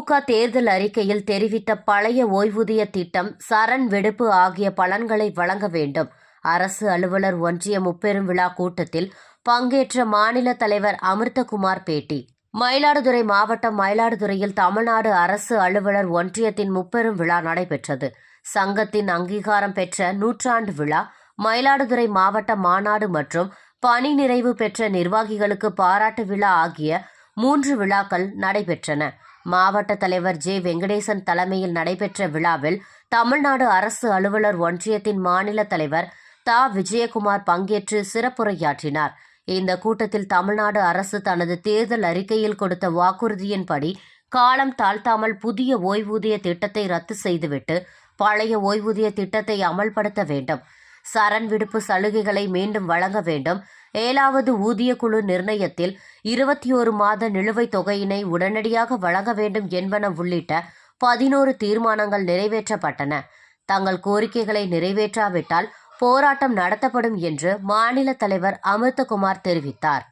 திமுக தேர்தல் அறிக்கையில் தெரிவித்த பழைய ஓய்வூதிய திட்டம் சரண் வெடுப்பு ஆகிய பலன்களை வழங்க வேண்டும். அரசு அலுவலர் ஒன்றிய முப்பெரும் விழா கூட்டத்தில் பங்கேற்ற மாநில தலைவர் அமிர்தகுமார் பேட்டி. மயிலாடுதுறை மாவட்டம் மயிலாடுதுறையில் தமிழ்நாடு அரசு அலுவலர் ஒன்றியத்தின் முப்பெரும் விழா நடைபெற்றது. சங்கத்தின் அங்கீகாரம் பெற்ற நூற்றாண்டு விழா மயிலாடுதுறை மாவட்ட மாநாடு மற்றும் பணி நிறைவு பெற்ற நிர்வாகிகளுக்கு பாராட்டு விழா ஆகிய மூன்று விழாக்கள் நடைபெற்றன. மாவட்ட தலைவர் ஜே. வெங்கடேசன் தலைமையில் நடைபெற்ற விழாவில் தமிழ்நாடு அரசு அலுவலர் ஒன்றியத்தின் மாநில தலைவர் தா. விஜயகுமார் பங்கேற்று சிறப்புரையாற்றினார். இந்த கூட்டத்தில் தமிழ்நாடு அரசு தனது தேர்தல் அறிக்கையில் கொடுத்த வாக்குறுதியின்படி காலம் தாழ்த்தாமல் புதிய ஓய்வூதிய திட்டத்தை ரத்து செய்துவிட்டு பழைய ஓய்வூதிய திட்டத்தை அமல்படுத்த வேண்டும். சரண் விடுப்பு சலுகைகளை மீண்டும் வழங்க வேண்டும். ஏழாவது ஊதிய குழு நிர்ணயத்தில் இருபத்தி ஒரு மாத நிலுவைத் தொகையினை உடனடியாக வழங்க வேண்டும் என்பன உள்ளிட்ட பதினோரு தீர்மானங்கள் நிறைவேற்றப்பட்டன. தங்கள் கோரிக்கைகளை நிறைவேற்றாவிட்டால் போராட்டம் நடத்தப்படும் என்று மாநில தலைவர் அமிர்தகுமார் தெரிவித்தார்.